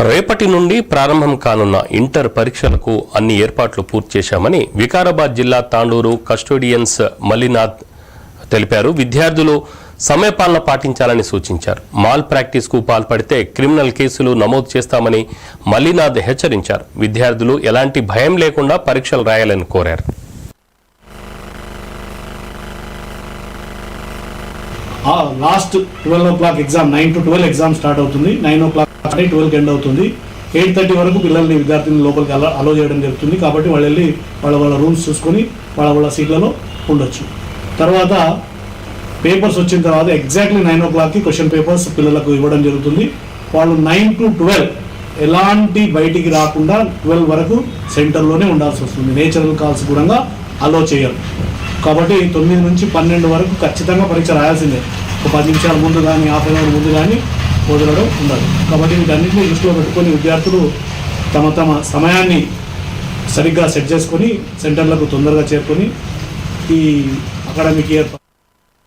రేపటి నుండి ప్రారంభం కానున్న ఇంటర్ పరీక్షలకు అన్ని ఏర్పాట్లు పూర్తి చేశామని వికారాబాద్ జిల్లా తాండూరు కస్టోడియన్స్ మల్లినాథ్ తెలిపారు. విద్యార్థులు సమయపాలన పాటించాలని సూచించారు. మాల్ ప్రాక్టీస్కు పాల్పడితే క్రిమినల్ కేసులు నమోదు చేస్తామని మల్లినాథ్ హెచ్చరించారు. విద్యార్థులు ఎలాంటి భయం లేకుండా పరీక్షలు రాయాలని కోరారు. Last twelve o'clock exam nine to twelve exam start అవుతుంది. నైన్ ఓ క్లాక్ స్టార్ట్ ట్వెల్వ్కి ఎండ్ అవుతుంది. ఎయిట్ థర్టీ వరకు పిల్లల్ని విద్యార్థిని లోపలికి అలా అలో చేయడం జరుగుతుంది. కాబట్టి వాళ్ళు వెళ్ళి వాళ్ళ వాళ్ళ రూమ్స్ చూసుకొని వాళ్ళ వాళ్ళ సీట్లలో ఉండొచ్చు. తర్వాత పేపర్స్ వచ్చిన తర్వాత ఎగ్జాక్ట్లీ నైన్ ఓ క్లాక్కి క్వశ్చన్ పేపర్స్ పిల్లలకు ఇవ్వడం జరుగుతుంది. వాళ్ళు నైన్ టు ట్వెల్వ్ ఎలాంటి బయటికి రాకుండా ట్వెల్వ్ వరకు సెంటర్లోనే ఉండాల్సి వస్తుంది. నేచురల్ కాల్స్ కూడా అలో చేయరు. కాబట్టి తొమ్మిది నుంచి పన్నెండు వరకు ఖచ్చితంగా పరీక్ష రాయాల్సిందే. ఒక పది నిమిషాల ముందు కానీ హాఫ్ అన్ అవర్ ముందు కానీ వదలడం ఉండదు. కాబట్టి వీటన్నింటినీ దృష్టిలో పెట్టుకొని విద్యార్థులు తమ తమ సమయాన్ని సరిగ్గా సెట్ చేసుకొని సెంటర్లకు తొందరగా చేరుకొని ఈ అకాడమిక్ ఇయర్